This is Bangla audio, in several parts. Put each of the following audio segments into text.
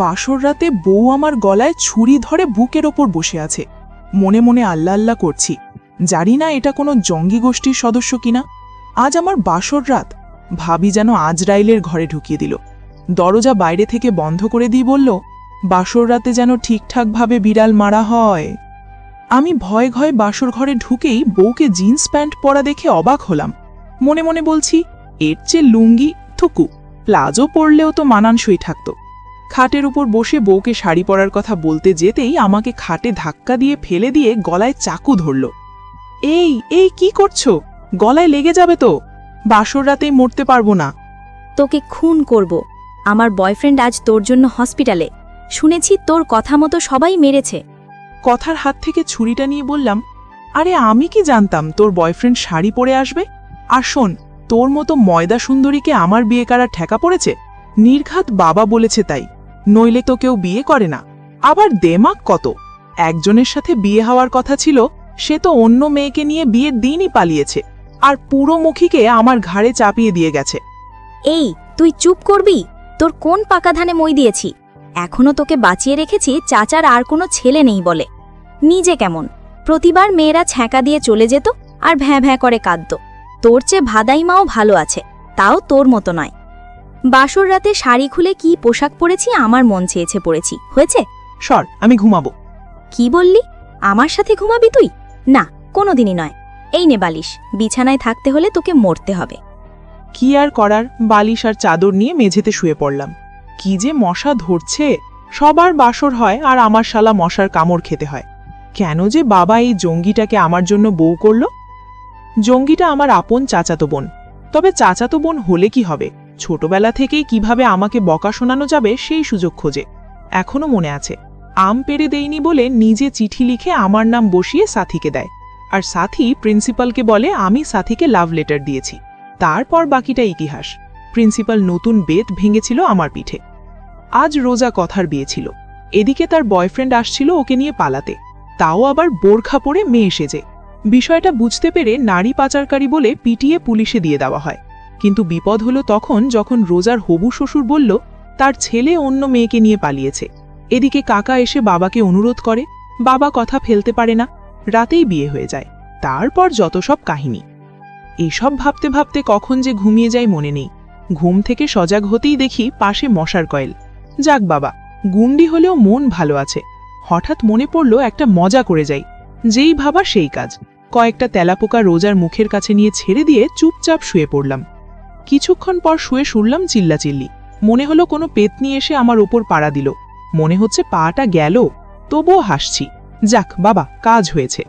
বাসর রাতে বউ আমার গলায় ছুরি ধরে বুকের ওপর বসে আছে। মনে মনে আল্লাহ আল্লাহ করছি, জানি না এটা কোনো জঙ্গি গোষ্ঠীর সদস্য কিনা। আজ আমার বাসর রাত, ভাবি যেন আজরাইলের ঘরে ঢুকিয়ে দিল। দরজা বাইরে থেকে বন্ধ করে দিয়ে বলল, বাসর রাতে যেন ঠিকঠাকভাবে বিড়াল মারা হয়। আমি ভয়ে ভয়ে বাসর ঘরে ঢুকেই বউকে জিন্স প্যান্ট পরা দেখে অবাক হলাম। মনে মনে বলছি, এর চেয়ে লুঙ্গি, থুকু, প্লাজো পরলেও তো মানানসই থাকতো। খাটের উপর বসে বউকে শাড়ি পরার কথা বলতে যেতেই আমাকে খাটে ধাক্কা দিয়ে ফেলে দিয়ে গলায় চাকু ধরল। এই এই কি করছ? গলায় লেগে যাবে তো। বাসর রাতেই মরতে পারব না। তোকে খুন করব। আমার বয়ফ্রেন্ড আজ তোর জন্য হসপিটালে। শুনেছি তোর কথা মতো সবাই মেরেছে। কথার হাত থেকে ছুরিটা নিয়ে বললাম আরে আমি কি জানতাম তোর বয়ফ্রেন্ড শাড়ি পরে আসবে? আর শোন তোর মতো ময়দা সুন্দরীকে আমার বিয়ে করার ঠেকা পড়েছে? নির্ঘাত বাবা বলেছে তাই। নইলে তো কেউ বিয়ে করে না। আবার দেমাক কত? একজনের সাথে বিয়ে হওয়ার কথা ছিল, সে তো অন্য মেয়েকে নিয়ে বিয়ের দিনই পালিয়েছে, আর পুরো মুখীকে আমার ঘাড়ে চাপিয়ে দিয়ে গেছে। এই, তুই চুপ করবি? তোর কোন পাকা ধানে মই দিয়েছি? এখনও তোকে বাঁচিয়ে রেখেছি চাচার আর কোনো ছেলে নেই বলে। নিজে কেমন? প্রতিবার মেয়েরা ছ্যাঁকা দিয়ে চলে যেত আর ভ্যাঁ ভ্যাঁ করে কাঁদত। তোর চেয়ে ভাদাইমাও ভালো আছে, তাও তোর মতো নয়। বাসর রাতে শাড়ি খুলে কি পোশাক পরেছি? আমার মন চেয়েছে পড়েছি হয়েছে? সর আমি ঘুমাবো। কি বললি? আমার সাথে ঘুমাবি তুই? না কোনোদিনই নয়। এই নে বালিশ। বিছানায় থাকতে হলে তোকে মরতে হবে। কি আর করার? বালিশ আর চাদর নিয়ে মেঝেতে শুয়ে পড়লাম। কি যে মশা ধরছে। সবার বাসর হয় আর আমার শালা মশার কামড় খেতে হয়। কেন যে বাবা এই জঙ্গিটাকে আমার জন্য বউ করল? জঙ্গিটা আমার আপন চাচাতো বোন। তবে চাচাতো বোন হলে কি হবে? ছোটবেলা থেকেই কীভাবে আমাকে বকা শোনানো যাবে সেই সুযোগ খোঁজে। এখনও মনে আছে। আম পেরে দেইনি বলে নিজে চিঠি লিখে আমার নাম বসিয়ে সাথীকে দেয়। আর সাথী প্রিন্সিপালকে বলে, আমি সাথীকে লাভ লেটার দিয়েছি। তারপর বাকিটা ইতিহাস। প্রিন্সিপাল নতুন বেত ভেঙেছিল আমার পিঠে। আজ রোজা কথার বিয়ে ছিল। এদিকে তার বয়ফ্রেন্ড আসছিল ওকে নিয়ে পালাতে। তাও আবার বোরখা পরে মেয়ে সেজে। বিষয়টা বুঝতে পেরে নারী পাচারকারী বলে পিটিয়ে পুলিশে দিয়ে দেওয়া হয়। কিন্তু বিপদ হলো তখন যখন রোজার হবু শ্বশুর বলল, তার ছেলে অন্য মেয়েকে নিয়ে পালিয়েছে। এদিকে কাকা এসে বাবাকে অনুরোধ করে, বাবা কথা ফেলতে পারে না, রাতেই বিয়ে হয়ে যায়। তারপর যত সব কাহিনী। এসব ভাবতে ভাবতে কখন যে ঘুমিয়ে যাই মনে নেই। ঘুম থেকে সজাগ হতেই দেখি পাশে মশার কয়েল। যাক বাবা, গুন্ডি হলেও মন ভালো আছে। হঠাৎ মনে পড়ল একটা মজা করে যাই। যেই ভাবা সেই কাজ। কয়েকটা তেলাপোকা রোজার মুখের কাছে নিয়ে ছেড়ে দিয়ে চুপচাপ শুয়ে পড়লাম। কিছুক্ষণ পর শুয়ে শুনলাম চিল্লাচিল্লি। মনে হলো কোনো পেতনি এসে আমার ওপর পাড়া দিল। মনে হচ্ছে পাটা গেল, তবুও হাসছি। যাক, বাবা, কাজ হয়েছে।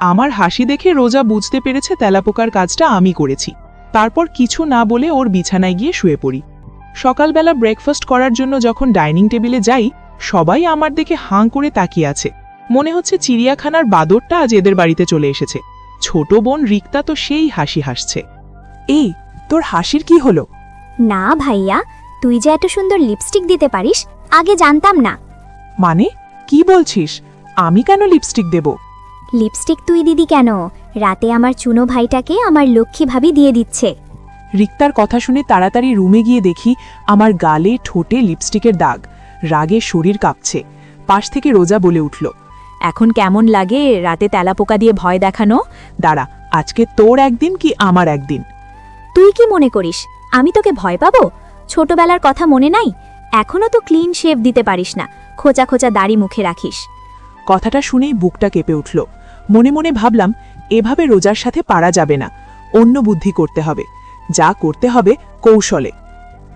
আমার হাসি দেখে রোজা বুঝতে পেরেছে তেলাপোকার কাজটা আমি করেছি। তারপর কিছু না বলে ওর বিছানায় গিয়ে শুয়ে পড়ি। সকালবেলা ব্রেকফাস্ট করার জন্য যখন ডাইনিং টেবিলে যাই, সবাই আমার দেখে হাঁ করে তাকিয়ে আছে। মনে হচ্ছে চিড়িয়াখানার বাদরটা আজ এদের বাড়িতে চলে এসেছে। ছোট বোন রিক্তা তো সেই হাসি হাসছে। এই তোর হাসির কি হলো? না ভাইয়া তুই যে এত সুন্দর লিপস্টিক দিতে পারিস আগে জানতাম না। মানে? কি বলছিস? আমি কেন লিপস্টিক দেব? লিপস্টিক তুই দিদি কেন? রাতে আমার চুনো ভাইটাকে আমার লক্ষ্মী ভাবি দিয়ে দিচ্ছে। রিক্তার কথা শুনে তাড়াতাড়ি রুমে গিয়ে দেখি আমার গালে ঠোঁটে লিপস্টিকের দাগ রাগে শরীর কাঁপছে। পাশ থেকে রোজা বলে উঠল এখন কেমন লাগে রাতে তেলাপোকা দিয়ে ভয় দেখানো? দাঁড়া আজকে তোর একদিন কি আমার একদিন? তুই কি মনে করিস? আমি তোকে ভয় পাবো? ছোটবেলার কথা মনে নাই? এখনও তো ক্লিন শেভ দিতে পারিস না। খোঁচা খোঁচা দাড়ি মুখে রাখিস। কথাটা শুনেই বুকটা কেঁপে উঠল। মনে মনে ভাবলাম এভাবে রোজার সাথে পারা যাবে না। অন্য বুদ্ধি করতে হবে। যা করতে হবে কৌশলে।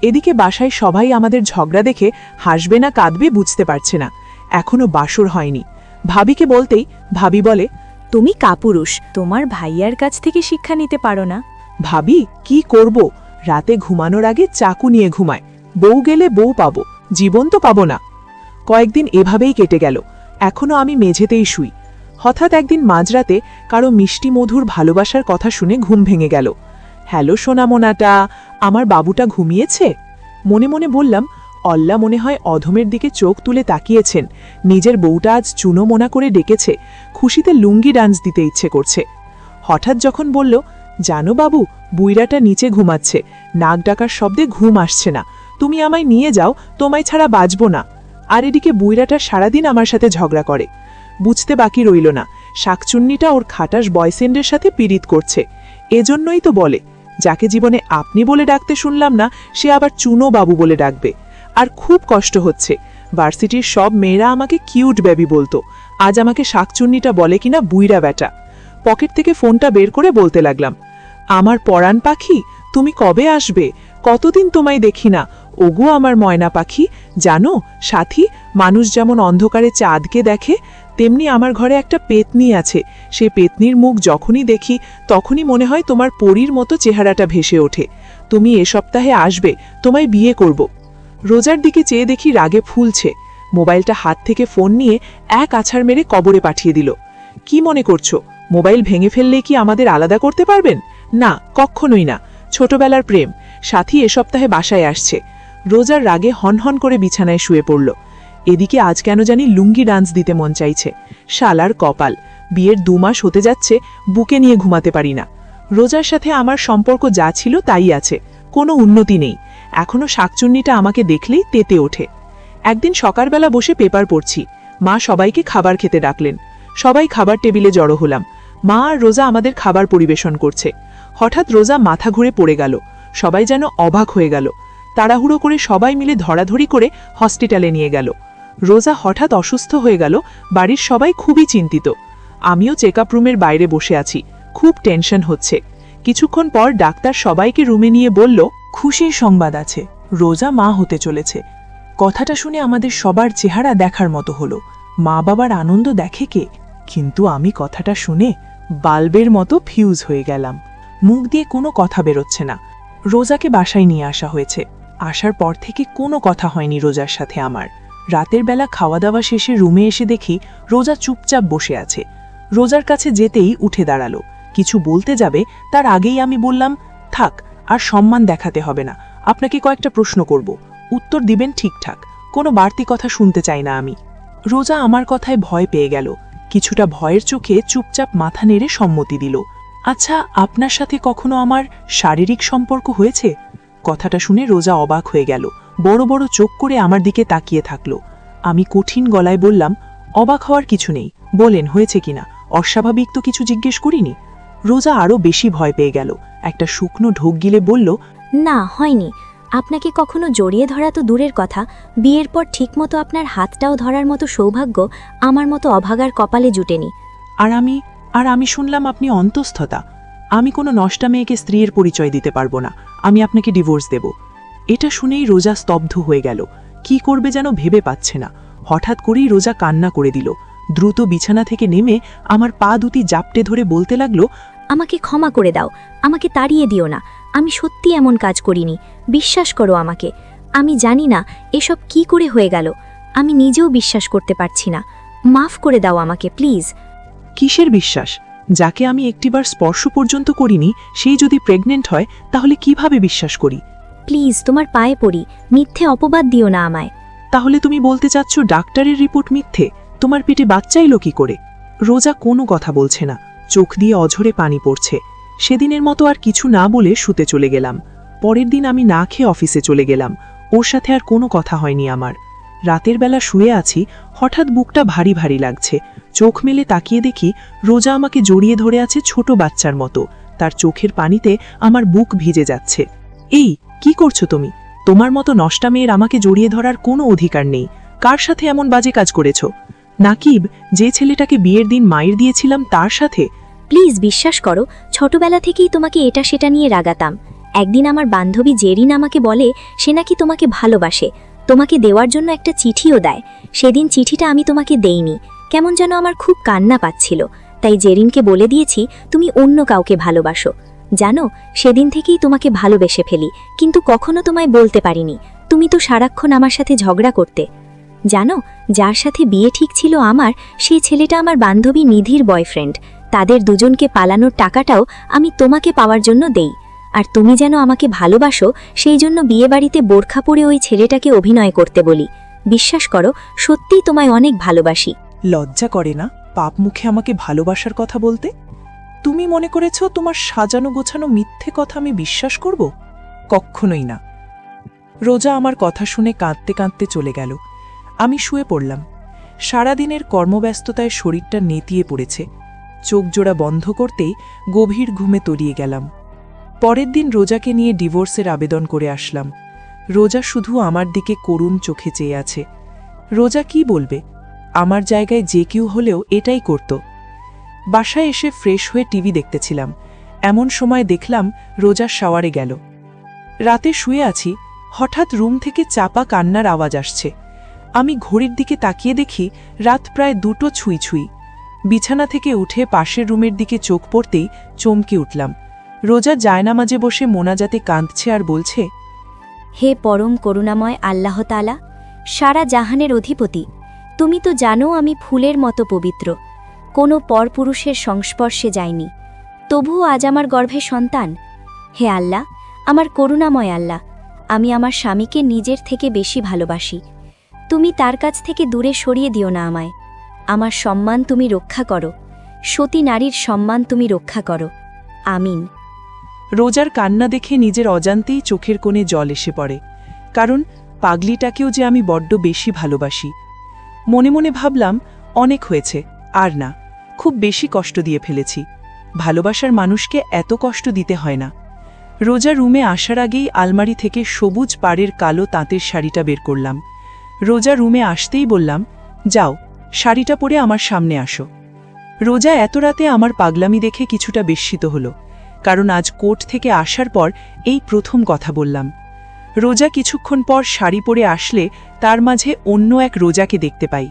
এদিকে বাসায় সবাই আমাদের ঝগড়া দেখে হাসবে না কাঁদবে বুঝতে পারছে না। এখনও বাসর হয়নি। ভাবিকে বলতেই ভাবি বলে তুমি কাপুরুষ। তোমার ভাইয়ার কাছ থেকে শিক্ষা নিতে পারো না। ভাবি, কি করব? রাতে ঘুমানোর আগে চাকু নিয়ে ঘুমায়। বউ গেলে বউ পাবো, জীবন তো পাবো না। কয়েকদিন এভাবেই কেটে গেল। এখনও আমি মেঝেতেই শুই। হঠাৎ একদিন মাঝরাতে কারও মিষ্টি মধুর ভালোবাসার কথা শুনে ঘুম ভেঙে গেল। হ্যালো, সোনামোনাটা, আমার বাবুটা ঘুমিয়েছে? মনে মনে বললাম, অল্লা মনে হয় অধমের দিকে চোখ তুলে তাকিয়েছেন। নিজের বউটা আজ চুনো মোনা করে ডেকেছে। খুশিতে লুঙ্গি ডান্স দিতে ইচ্ছে করছে। হঠাৎ যখন বলল জানো বাবু বুইরাটা নিচে ঘুমাচ্ছে। নাক ডাকার শব্দে ঘুম আসছে না। তুমি আমায় নিয়ে যাও, তোমায় ছাড়া বাঁচব না। আর এদিকে বুইরাটা সারাদিন আমার সাথে ঝগড়া করে। বুঝতে বাকি রইল না। শাকচুন্নিটা ওর খাটাস বয়সেন্ডের সাথে পীড়িত করছে। এজন্যই তো বলে, যাকে জীবনে আপনি বলে ডাকতে শুনলাম না, সে আবার চুনো বাবু বলে ডাকবে। আর খুব কষ্ট হচ্ছে। ভার্সিটির সব মেয়েরা আমাকে কিউট বেবি বলতো। আজ আমাকে শাকচুন্নিটা বলে কিনা বুইরা ব্যাটা। পকেট থেকে ফোনটা বের করে বলতে লাগলাম আমার পরাণ পাখি, তুমি কবে আসবে? কতদিন তোমায় দেখি না। ওগো আমার ময়না পাখি, জানো, সাথী, মানুষ যেমন অন্ধকারে চাঁদকে দেখে, তেমনি আমার ঘরে একটা পেতনি আছে। সে পেতনির মুখ যখনই দেখি, তখনই মনে হয় তোমার পরীর মতো চেহারাটা ভেসে ওঠে। তুমি এ সপ্তাহে আসবে, তোমায় বিয়ে করব। রোজার দিকে চেয়ে দেখি রাগে ফুলছে। মোবাইলটা হাত থেকে ফোন নিয়ে এক আছাড় মেরে কবরে পাঠিয়ে দিল। কি মনে করছ? মোবাইল ভেঙে ফেললে কি আমাদের আলাদা করতে পারবেন? না কখনোই না। ছোটবেলার প্রেম। সাথী এ সপ্তাহে বাসায় আসছে। রোজার রাগে হনহন করে বিছানায় শুয়ে পড়ল। এদিকে আজ কেন জানি লুঙ্গি ডান্স দিতে মন চাইছে। শালার কপাল। বিয়ের দু মাস হতে যাচ্ছে, বুকে নিয়ে ঘুমাতে পারি না। রোজার সাথে আমার সম্পর্ক যা ছিল তাই আছে। কোনো উন্নতি নেই। এখনও শাকচুন্নিটা আমাকে দেখলেই তেতে ওঠে। একদিন সকালবেলা বসে পেপার পড়ছি। মা সবাইকে খাবার খেতে ডাকলেন। সবাই খাবার টেবিলে জড়ো হলাম। মা আর রোজা আমাদের খাবার পরিবেশন করছে। হঠাৎ রোজা মাথা ঘুরে পড়ে গেল। সবাই যেন অবাক হয়ে গেল। তাড়াহুড়ো করে সবাই মিলে ধরাধরি করে হসপিটালে নিয়ে গেল। রোজা হঠাৎ অসুস্থ হয়ে গেল, বাড়ির সবাই খুবই চিন্তিত। আমিও চেক রুমের বাইরে বসে আছি, খুব টেনশন হচ্ছে। কিছুক্ষণ পর ডাক্তার সবাইকে রুমে নিয়ে বলল, খুশির সংবাদ আছে, রোজা মা হতে চলেছে। কথাটা শুনে আমাদের সবার চেহারা দেখার মতো হলো। মা বাবার আনন্দ দেখে কে? কিন্তু আমি কথাটা শুনে বাল্বের মতো ফিউজ হয়ে গেলাম। মুখ দিয়ে কোনো কথা বেরোচ্ছে না। রোজাকে বাসায় নিয়ে আসা হয়েছে। আসার পর থেকে কোনো কথা হয়নি রোজার সাথে আমার। রাতের বেলা খাওয়া দাওয়া শেষে রুমে এসে দেখি রোজা চুপচাপ বসে আছে। রোজার কাছে যেতেই উঠে দাঁড়াল। কিছু বলতে যাবে, তার আগেই আমি বললাম, থাক, আর সম্মান দেখাতে হবে না। আপনাকে কয়েকটা প্রশ্ন করব। উত্তর দিবেন ঠিকঠাক। কোনো বাড়তি কথা শুনতে চাই না আমি। রোজা আমার কথায় ভয় পেয়ে গেল। কিছুটা ভয়ের চোখে চুপচাপ মাথা নেড়ে সম্মতি দিল। আচ্ছা আপনার সাথে কখনো আমার শারীরিক সম্পর্ক হয়েছে? কথাটা শুনে রোজা অবাক হয়ে গেল। বড় বড় চোখ করে আমার দিকে তাকিয়ে থাকল। আমি কঠিন গলায় বললাম অবাক হওয়ার কিছু নেই। বলেন হয়েছে কিনা? অস্বাভাবিক তো কিছু জিজ্ঞেস করিনি? রোজা আরও বেশি ভয় পেয়ে গেল। একটা শুকনো ঢোক গিলে বলল না হয়নি। আপনাকে কখনো জড়িয়ে ধরা তো দূরের কথা। বিয়ের পর ঠিকমতো আপনার হাতটাও ধরার মতো সৌভাগ্য আমার মতো অভাগার কপালে জুটেনি। আর আমি আর আমি শুনলাম আপনি অন্তঃস্থতা। আমি কোনো নষ্টা মেয়েকে স্ত্রীর পরিচয় দিতে পারব না। আমি আপনাকে ডিভোর্স দেব। এটা শুনেই রোজা স্তব্ধ হয়ে গেল। কি করবে যেন ভেবে পাচ্ছে না। হঠাৎ করেই রোজা কান্না করে দিল। দ্রুত বিছানা থেকে নেমে আমার পা দুটি জাপটে ধরে বলতে লাগল, আমাকে ক্ষমা করে দাও। আমাকে তাড়িয়ে দিও না। আমি সত্যি এমন কাজ করিনি। বিশ্বাস করো আমাকে। আমি জানি না এসব কি করে হয়ে গেল। আমি নিজেও বিশ্বাস করতে পারছি না। মাফ করে দাও আমাকে, প্লিজ। কিসের বিশ্বাস? যাকে আমি একটিবার স্পর্শ পর্যন্ত করিনি সেই যদি প্রেগনেন্ট হয় তাহলে কীভাবে বিশ্বাস করি? প্লিজ তোমার পায়ে পড়ি। মিথ্যে অপবাদ দিও না আমায়। তাহলে তুমি বলতে চাচ্ছ ডাক্তারের রিপোর্ট মিথ্যে? তোমার পেটে বাচ্চা এলো কি করে? রোজা কোনো কথা বলছে না। চোখ দিয়ে অঝরে পানি পড়ছে। সেদিনের মতো আর কিছু না বলে শুতে চলে গেলাম। পরের দিন আমি না খেয়ে অফিসে চলে গেলাম। ওর সাথে আর কোনো কথা হয়নি আমার। রাতের বেলা শুয়ে আছি হঠাৎ বুকটা ভারী ভারী লাগছে। চোখ মেলে তাকিয়ে দেখি রোজা আমাকে জড়িয়ে ধরে আছে ছোট বাচ্চার মতো। তার চোখের পানিতে আমার বুক ভিজে যাচ্ছে। এই, কি করছ তুমি? তোমার মতো নষ্টা মেয়ের আমাকে জড়িয়ে ধরার কোনো অধিকার নেই। কার সাথে এমন বাজে কাজ করেছ? নাকিব, যে ছেলেটাকে বিয়ের দিন মায়ের দিয়েছিলাম তার সাথে? প্লিজ বিশ্বাস করো, ছোটবেলা থেকেই তোমাকে এটা সেটা নিয়ে রাগাতাম। একদিন আমার বান্ধবী জেরিন আমাকে বলে, সে নাকি তোমাকে ভালোবাসে। তোমাকে দেওয়ার জন্য একটা চিঠিও দেয়। সেদিন চিঠিটা আমি তোমাকে দেইনি। কেমন যেন আমার খুব কান্না পাচ্ছিল, তাই জেরিনকে বলে দিয়েছি তুমি অন্য কাউকে ভালোবাসো। জানো, সেদিন থেকেই তোমাকে ভালোবেসে ফেলি, কিন্তু কখনো তোমায় বলতে পারিনি, তুমি তো সারাক্ষণ আমার সাথে ঝগড়া করতে। জানো, যার সাথে বিয়ে ঠিক ছিল আমার, সেই ছেলেটা আমার বান্ধবী নিধির বয়ফ্রেন্ড, তাদের দুজনকে পালানোর টাকাটাও আমি তোমাকে পাওয়ার জন্য দেই। আর তুমি যেন আমাকে ভালোবাসো, সেই জন্য বিয়েবাড়িতে বোরখা পরে ওই ছেলেটাকে অভিনয় করতে বলি। বিশ্বাস করো, সত্যিই তোমায় অনেক ভালোবাসি। লজ্জা করে না পাপ মুখে আমাকে ভালোবাসার কথা বলতে? তুমি মনে করেছ তোমার সাজানো গোছানো মিথ্যে কথা আমি বিশ্বাস করব? কখনোই না। রোজা আমার কথা শুনে কাঁদতে কাঁদতে চলে গেল। আমি শুয়ে পড়লাম। সারাদিনের কর্মব্যস্ততায় শরীরটা নেতিয়ে পড়েছে। চোখ জোড়া বন্ধ করতেই গভীর ঘুমে তলিয়ে গেলাম। পরের দিন রোজাকে নিয়ে ডিভোর্সের আবেদন করে আসলাম। রোজা শুধু আমার দিকে করুণ চোখে চেয়ে আছে। রোজা কি বলবে? আমার জায়গায় যে কেউ হলেও এটাই করত। বাসায় এসে ফ্রেশ হয়ে টিভি দেখতেছিলাম। এমন সময় দেখলাম রোজা শাওয়ারে গেল। রাতে শুয়ে আছি, হঠাৎ রুম থেকে চাপা কান্নার আওয়াজ আসছে। আমি ঘড়ির দিকে তাকিয়ে দেখি রাত প্রায় দুটো ছুঁই ছুঁই। বিছানা থেকে উঠে পাশের রুমের দিকে চোখ পড়তেই চমকে উঠলাম। রোজা জায়নামাজে বসে মোনাজাতে কাঁদছে আর বলছে, হে পরম করুণাময় আল্লাহ তালা সারা জাহানের অধিপতি তুমি তো জানো আমি ফুলের মতো পবিত্র। কোনো পরপুরুষের সংস্পর্শে যাইনি। তবুও আজ আমার গর্ভে সন্তান। হে আল্লাহ, আমার করুণাময় আল্লাহ, আমি আমার স্বামীকে নিজের থেকে বেশি ভালোবাসি। তুমি তার কাছ থেকে দূরে সরিয়ে দিও না আমায়। আমার সম্মান তুমি রক্ষা করো। সতী নারীর সম্মান তুমি রক্ষা করো। আমিন। রোজার কান্না দেখে নিজের অজান্তেই চোখের কোণে জল এসে পড়ে। কারণ পাগলিটাকেও যে আমি বড্ড বেশি ভালোবাসি। মনে মনে ভাবলাম, অনেক হয়েছে, আর না, খুব বেশি কষ্ট দিয়ে ফেলেছি। ভালোবাসার মানুষকে এত কষ্ট দিতে হয় না। রোজা রুমে আসার আগেই আলমারি থেকে সবুজ পাড়ের কালো তাঁতের শাড়িটা বের করলাম। রোজা রুমে আসতেই বললাম, যাও, শাড়িটা পরে আমার সামনে আসো। রোজা এত রাতে আমার পাগলামি দেখে কিছুটা বিস্মিত হলো, কারণ আজ কোর্ট থেকে আসার পর এই প্রথম কথা বললাম। রোজা কিছুক্ষণ পর শাড়ি পরে আসলে তার মাঝে অন্য এক রোজাকে দেখতে পাই।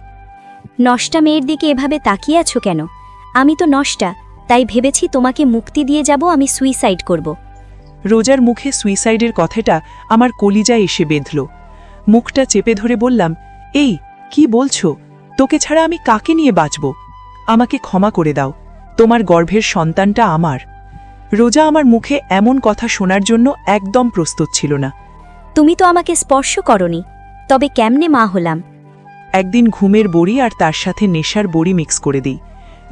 নষ্টা মেয়ের দিকে এভাবে তাকিয়ে আছো কেন? আমি তো নষ্টা তাই ভেবেছি তোমাকে মুক্তি দিয়ে যাব আমি সুইসাইড করব। রোজার মুখে সুইসাইডের কথাটা আমার কলিজায় এসে বেঁধল। মুখটা চেপে ধরে বললাম এই কি বলছো? তোকে ছাড়া আমি কাকে নিয়ে বাঁচব? আমাকে ক্ষমা করে দাও তোমার গর্ভের সন্তানটা আমার। রোজা আমার মুখে এমন কথা শোনার জন্য একদম প্রস্তুত ছিল না। তুমি তো আমাকে স্পর্শ করনি তবে কেমনে মা হলাম? একদিন ঘুমের বড়ি আর তার সাথে নেশার বড়ি মিক্স করে দিই।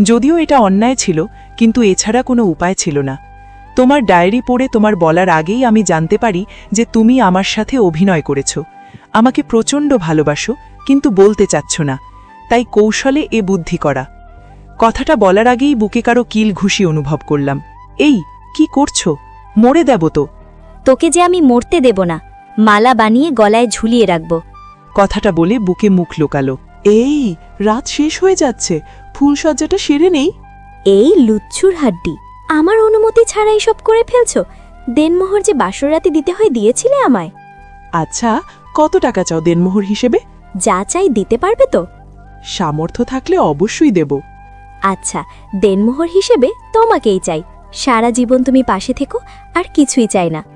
যদিও এটা অন্যায় ছিল কিন্তু এছাড়া কোনো উপায় ছিল না। তোমার ডায়েরি পড়ে তোমার বলার আগেই আমি জানতে পারি যে তুমি আমার সাথে অভিনয় করেছ। আমাকে প্রচণ্ড ভালোবাসো কিন্তু বলতে চাচ্ছ না। তাই কৌশলে এ বুদ্ধি করা। কথাটা বলার আগেই বুকে কারও কিল ঘুষি অনুভব করলাম। এই কি করছ? মরে দেব তো। তোকে যে আমি মরতে দেব না মালা বানিয়ে গলায় ঝুলিয়ে রাখব। কথাটা বলে বুকে মুখ লোকালো। এই রাত শেষ হয়ে যাচ্ছে। ফুলসজ্জাটা সেরে নেই। এই লুচ্ছুর হাড্ডি আমার অনুমতি ছাড়া এসব করে ফেলছো? দেনমোহর যে বাসরাতে দিতে হয় দিয়েছিলে আমায়। আচ্ছা কত টাকা চাও দেনমোহর হিসেবে? যা চাই দিতে পারবে তো? সামর্থ্য থাকলে অবশ্যই দেব। আচ্ছা দেনমোহর হিসেবে তোমাকেই চাই। সারা জীবন তুমি পাশে থেকো আর কিছুই চাই না।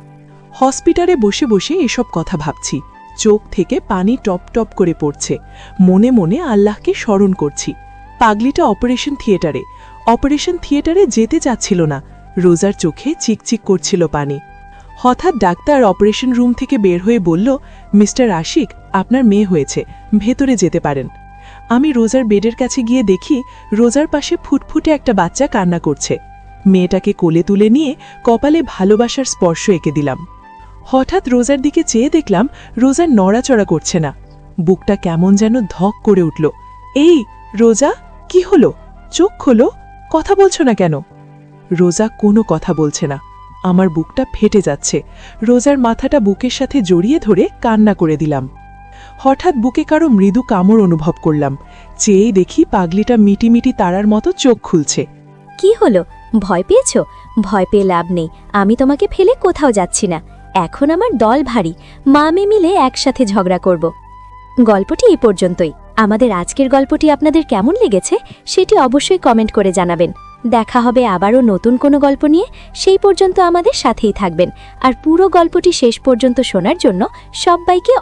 হসপিটালে বসে বসে এসব কথা ভাবছি। চোখ থেকে পানি টপ টপ করে পড়ছে। মনে মনে আল্লাহকে স্মরণ করছি। পাগলিটা অপারেশন থিয়েটারে। অপারেশন থিয়েটারে যেতে চাচ্ছিল না। রোজার চোখে চিকচিক করছিল পানি। হঠাৎ ডাক্তার অপারেশন রুম থেকে বের হয়ে বলল, মিস্টার আশিক, আপনার মেয়ে হয়েছে। ভেতরে যেতে পারেন। আমি রোজার বেডের কাছে গিয়ে দেখি, রোজার পাশে ফুটফুটে একটা বাচ্চা কান্না করছে। মেয়েটাকে কোলে তুলে নিয়ে কপালে ভালোবাসার স্পর্শ এঁকে দিলাম। হঠাৎ রোজার দিকে চেয়ে দেখলাম রোজার নড়াচড়া করছে না। বুকটা কেমন যেন ধক করে উঠল। এই, রোজা? কি হলো? চোখ খোলো। কথা বলছো না কেন? রোজা কোনো কথা বলছে না। আমার বুকটা ফেটে যাচ্ছে। রোজার মাথাটা বুকের সাথে জড়িয়ে ধরে কান্না করে দিলাম। হঠাৎ বুকে কারও মৃদু কামড় অনুভব করলাম। চেয়েই দেখি পাগলিটা মিটিমিটি তারার মতো চোখ খুলছে। কি হলো? ভয় পেয়েছ? ভয় পেয়ে লাভ নেই। আমি তোমাকে ফেলে কোথাও যাচ্ছি না। এখন আমার দল ভারী। মা আমি মিলে একসাথে ঝগড়া করব। গল্পটি এই পর্যন্তই। আমাদের আজকের গল্পটি আপনাদের কেমন লেগেছে সেটি অবশ্যই কমেন্ট করে জানাবেন। দেখা হবে আবারও নতুন কোনো গল্প নিয়ে। সেই পর্যন্ত আমাদের সাথেই থাকবেন। আর পুরো গল্পটি শেষ পর্যন্ত শোনার জন্য সবাইকে